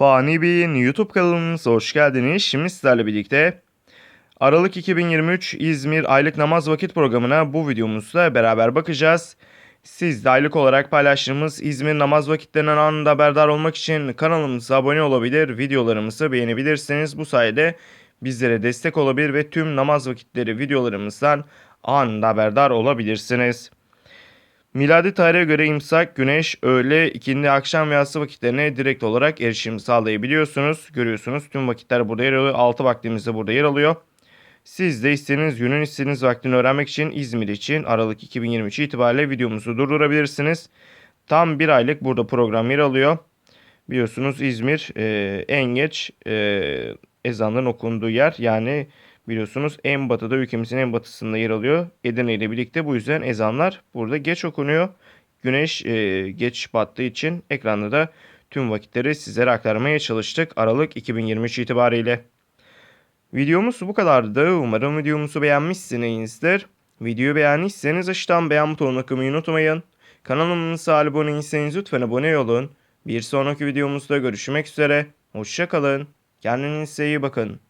Fani Bey'in YouTube kanalımıza hoş geldiniz. Şimdi sizlerle birlikte Aralık 2023 İzmir aylık namaz vakit programına bu videomuzda beraber bakacağız. Siz de aylık olarak paylaştığımız İzmir namaz vakitlerinden anında haberdar olmak için kanalımıza abone olabilir, videolarımızı beğenebilirsiniz. Bu sayede bizlere destek olabilir ve tüm namaz vakitleri videolarımızdan anında haberdar olabilirsiniz. Miladi tarihe göre imsak, güneş, öğle, ikindi, akşam ve yatsı vakitlerine direkt olarak erişim sağlayabiliyorsunuz. Görüyorsunuz tüm vakitler burada yer alıyor. 6 vaktimiz de burada yer alıyor. Siz de istediğiniz günün istediğiniz vaktini öğrenmek için İzmir için Aralık 2023 itibariyle videomuzu durdurabilirsiniz. Tam bir aylık burada program yer alıyor. Biliyorsunuz İzmir e, en geç e, ezanların okunduğu yer. Yani biliyorsunuz en batıda ülkemizin en batısında yer alıyor. Edirne ile birlikte bu yüzden ezanlar burada geç okunuyor. Güneş e, geç battığı için ekranda da tüm vakitleri sizlere aktarmaya çalıştık Aralık 2023 itibariyle. Videomuz bu kadardı. Umarım videomuzu beğenmişsinizdir. Videoyu beğendiyseniz aşağıdan beğen butonuna tıklamayı unutmayın. Kanalımıza abone değilseniz lütfen abone olun. Bir sonraki videomuzda görüşmek üzere. Hoşçakalın. Kendinize iyi bakın.